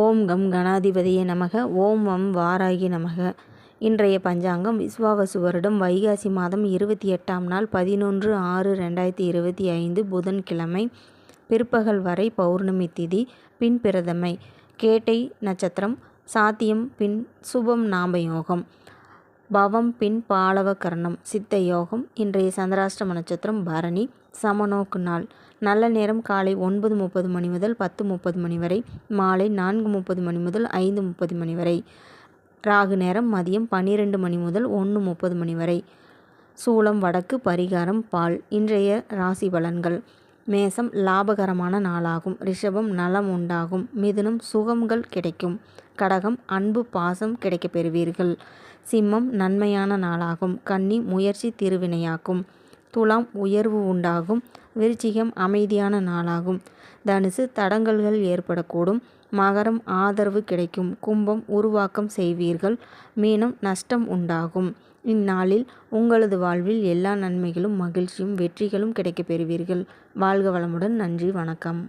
ஓம் come கணாதிபதியே நமக ஓம் வம் வாராகி நமக. இன்றைய பஞ்சாங்கம் விஸ்வாவசு வருடம் வைகாசி மாதம் இருபத்தி எட்டாம் நாள் பதினொன்று ஆறு ரெண்டாயிரத்தி இருபத்தி ஐந்து புதன்கிழமை பிற்பகல் வரை பௌர்ணமி திதி பின் பிரதமை கேட்டை நட்சத்திரம் சாத்தியம் பின் சுபம் நாமயோகம். பவம் பின் பாலவ கரணம் சித்த யோகம் இன்றைய சந்திராஷ்டம நட்சத்திரம் பரணி சமநோக்கு நாள். நல்ல நேரம் காலை ஒன்பது முப்பது மணி முதல் பத்து முப்பது மணி வரை மாலை நான்கு முப்பது மணி முதல் ஐந்து முப்பது மணி வரை. ராகு நேரம் மதியம் பன்னிரெண்டு மணி முதல் ஒன்று முப்பது மணி வரை. சூளம் வடக்கு பரிகாரம் பால் இன்றைய ராசி பலன்கள். மேசம் லாபகரமான நாளாகும். ரிஷபம் நலம் உண்டாகும். மிதுனம் சுகங்கள் கிடைக்கும். கடகம் அன்பு பாசம் கிடைக்கப் பெறுவீர்கள். சிம்மம் நன்மையான நாளாகும். கன்னி முயற்சி திருவினையாக்கும். துலாம் உயர்வு உண்டாகும். விருச்சிகம் அமைதியான நாளாகும். தனுசு தடங்கல்கள் ஏற்படக்கூடும். மகரம் ஆதரவு கிடைக்கும். கும்பம் உருவாக்கம் செய்வீர்கள். மீனம் நஷ்டம் உண்டாகும். இந்நாளில் உங்களது வாழ்வில் எல்லா நன்மைகளும் மகிழ்ச்சியும் வெற்றிகளும் கிடைக்கப் பெறுவீர்கள். வாழ்க வளமுடன். நன்றி வணக்கம்.